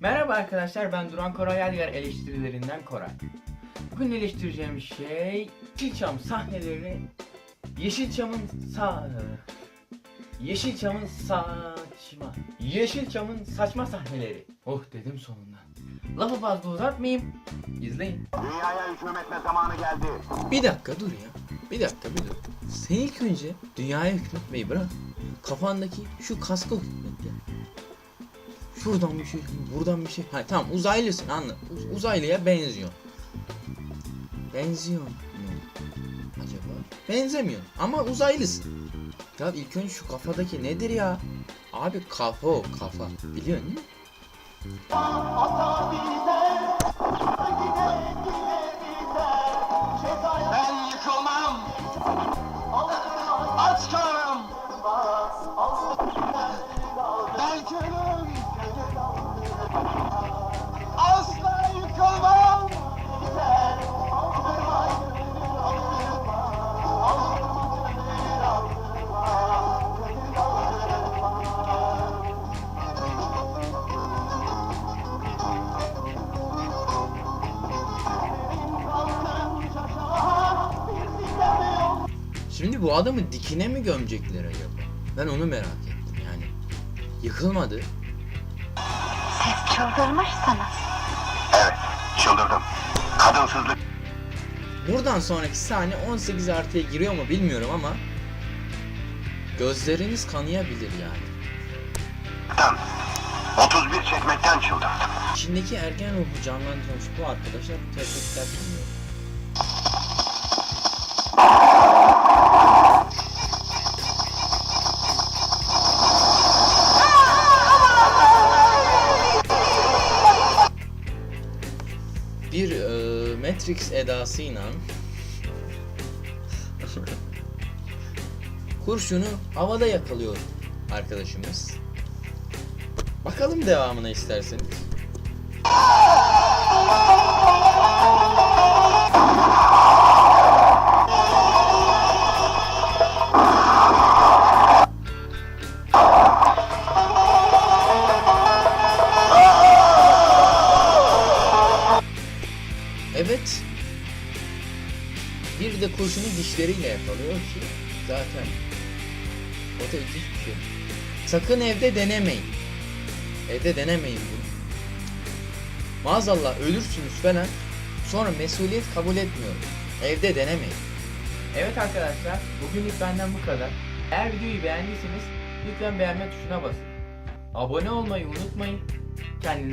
Merhaba arkadaşlar ben Duran Koray Yadigar eleştirilerinden Koray. Bugün eleştireceğim şey Yeşilçam sahneleri Yeşilçam'ın sa Yeşilçam'ın saçma Yeşilçam'ın saçma sahneleri. Oh dedim sonunda. Lafı fazla uzatmayayım. İzleyin. Dünyaya hüküm etme zamanı geldi. Bir dakika dur ya. Bir dakika bir dur. Sen ilk önce dünyaya hükmetmeyi bırak. Kafandaki şu kaska hükmet ya. Şuradan bir şey, buradan bir şey. Ha tamam uzaylısın anla. Uz- uzaylıya benziyor. Benziyor mu acaba? Benzemiyor ama uzaylısın. Ya ilk önce şu kafadaki nedir ya? Abi kafa o kafa. Biliyorsun değil mi? Şimdi bu adamı dikine mi gömecekler acaba? Ben onu merak ettim yani. Yıkılmadı. Siz çıldırmışsınız. Evet, çıldırdım. Kadınsızlık. Buradan sonraki sahne 18 artıya giriyor mu bilmiyorum ama gözleriniz kanayabilir yani. Tam 31 çekmekten çıldırdım. İçindeki ergen ruhu canlandırmış bu arkadaşa tebrikler sunuyorum. Bir Matrix edasıyla kurşunu havada yakalıyor arkadaşımız. Bakalım devamına isterseniz. Evet. Bir de kurşunu dişleriyle yakalıyor ki zaten o da ilginç bir şey. Sakın evde denemeyin. Evde denemeyin bunu. Maazallah ölürsünüz falan. Sonra mesuliyet kabul etmiyorum. Evde denemeyin. Evet arkadaşlar bugünlük benden bu kadar. Eğer videoyu beğendiyseniz lütfen beğenme tuşuna basın. Abone olmayı unutmayın. Kendinize